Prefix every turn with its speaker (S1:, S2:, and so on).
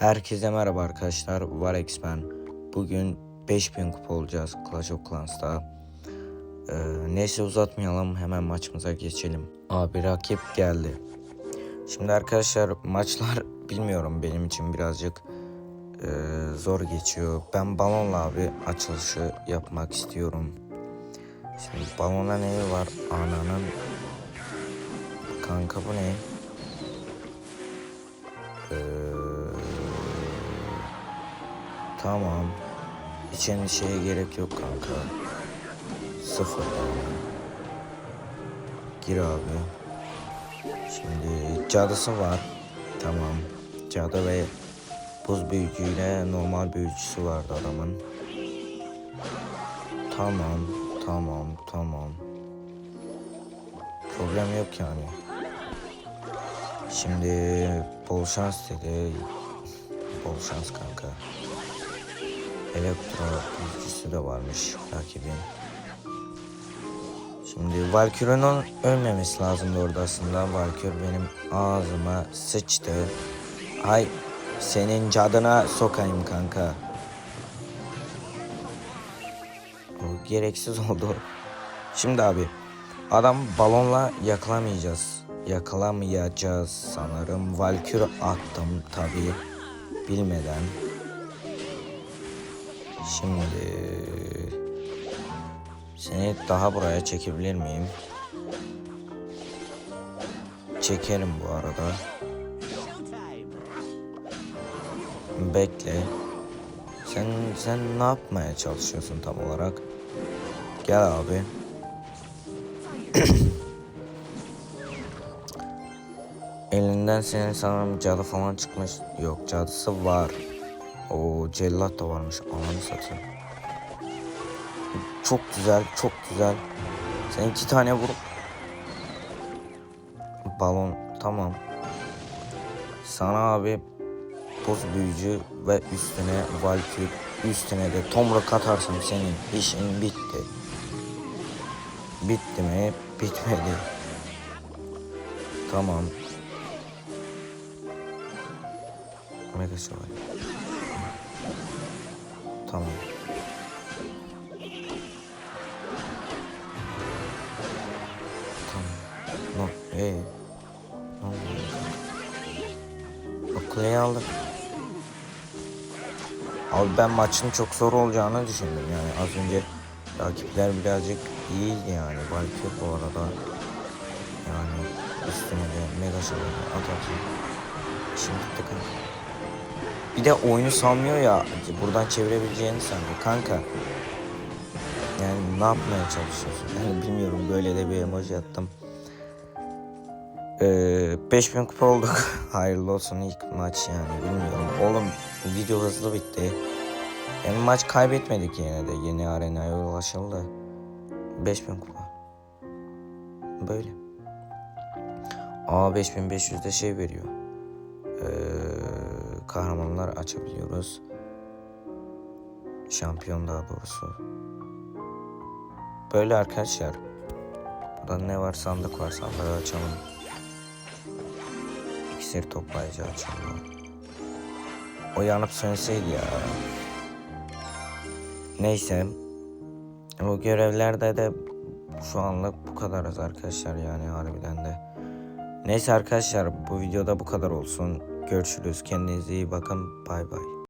S1: Herkese merhaba arkadaşlar. Varex ben. Bugün 5000 kupa olacağız Clash of Clans'ta. Ee, neyse uzatmayalım. Hemen maçımıza geçelim. Abi rakip geldi. Şimdi arkadaşlar maçlar bilmiyorum benim için birazcık e, zor geçiyor. Ben balonla abi açılışı yapmak istiyorum. Şimdi balona neyi var? Ananın kanka bu ne? Ee, tamam. Hiç endişeye gerek yok kanka. Sıfır. Gir abi. Şimdi cadısı var. Tamam. Cadı ve buz büyücüyle normal büyücüsü vardı adamın. Tamam. Tamam. Tamam. Problem yok yani. Şimdi bol şans dedi. Bol şans kanka. Elektro büyücüsü de varmış rakibin. Şimdi Valkyrie'nin ölmemesi lazımdı orada aslında. Valkyrie benim ağzıma sıçtı. Ay senin cadına sokayım kanka. O gereksiz oldu. Şimdi abi adam balonla yakalamayacağız. Yakalamayacağız sanırım. Valkyrie attım tabi bilmeden. Şimdi seni daha buraya çekebilir miyim? Çekerim bu arada. Bekle. Sen sen ne yapmaya çalışıyorsun tam olarak? Gel abi. Elinden senin sanırım cadı falan çıkmış. Yok cadısı var. O cellat da varmış. Ananı satayım. Çok güzel, çok güzel. Sen iki tane vur. Balon, tamam. Sana abi buz büyücü ve üstüne Valkyrie, üstüne de tomruk atarsam senin işin bitti. Bitti mi? Bitmedi. Tamam. Mega Şövalye. Tamam. Tamam. No. Ne oldu? Bak kuleyi aldık. Abi ben maçın çok zor olacağını düşündüm yani az önce rakipler birazcık iyiydi yani Valkyrie bu arada yani üstüne de mega şövalye atarken şimdi tıkın. Bir de oyunu salmıyor ya buradan çevirebileceğini sanıyor kanka. Yani ne yapmaya çalışıyorsun? Yani bilmiyorum böyle de bir emoji attım. Ee, 5000 kupa olduk. Hayırlı olsun ilk maç yani bilmiyorum. Oğlum video hızlı bitti. Yani maç kaybetmedik yine de yeni arenaya ulaşıldı. 5000 kupa. Böyle. Aa 5500'de şey veriyor. Ee, kahramanlar açabiliyoruz. Şampiyon daha doğrusu. Böyle arkadaşlar. Burada ne var sandık var sandığı açalım. İksir toplayıcı açalım. O yanıp sönseydi ya. Neyse. Bu görevlerde de şu anlık bu kadarız arkadaşlar yani harbiden de. Neyse arkadaşlar bu videoda bu kadar olsun. Görüşürüz. Kendinize iyi bakın. Bay bay.